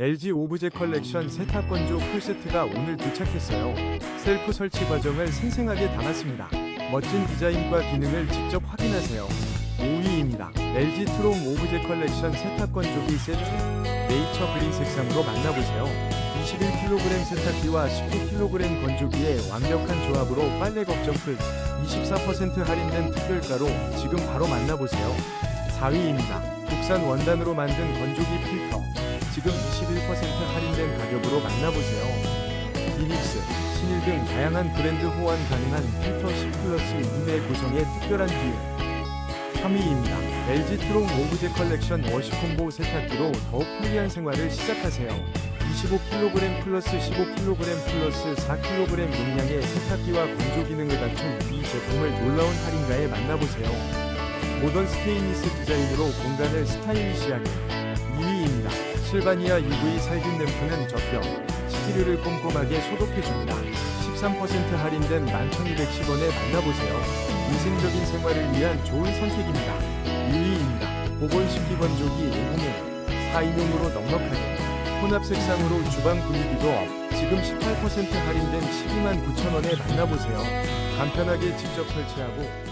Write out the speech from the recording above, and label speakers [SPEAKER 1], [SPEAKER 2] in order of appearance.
[SPEAKER 1] LG 오브제 컬렉션 세탁 건조 풀세트가 오늘 도착했어요. 셀프 설치 과정을 생생하게 담았습니다. 멋진 디자인과 기능을 직접 확인하세요. 5위입니다. LG 트롬 오브제 컬렉션 세탁 건조기 세트 네이처 그린 색상으로 만나보세요. 21kg 세탁기와 19kg 건조기의 완벽한 조합으로 빨래 걱정 끝. 24% 할인된 특별가로 지금 바로 만나보세요. 4위입니다. 국산 원단으로 만든 건조기 필터. 지금 21% 할인된 가격으로 만나보세요. 비닉스, 신일 등 다양한 브랜드 호환 가능한 필터 10 플러스 2매 구성의 특별한 기회. 3위입니다. LG 트롱 오브제 컬렉션 워시콤보 세탁기로 더욱 편리한 생활을 시작하세요. 25kg 플러스 15kg 플러스 4kg 용량의 세탁기와 건조 기능을 갖춘 이 제품을 놀라운 할인가에 만나보세요. 모던 스테인리스 디자인으로 공간을 스타일리시하게 2위입니다. 실바니아 UV 살균 램프는 젖병, 식기류를 꼼꼼하게 소독해줍니다. 13% 할인된 11,210원에 만나보세요. 위생적인 생활을 위한 좋은 선택입니다. 2위입니다. 보건식기 건조기 501 4인용으로 넉넉하게 혼합 색상으로 주방 분위기도 업 지금 18% 할인된 12만 9천원에 만나보세요. 간편하게 직접 설치하고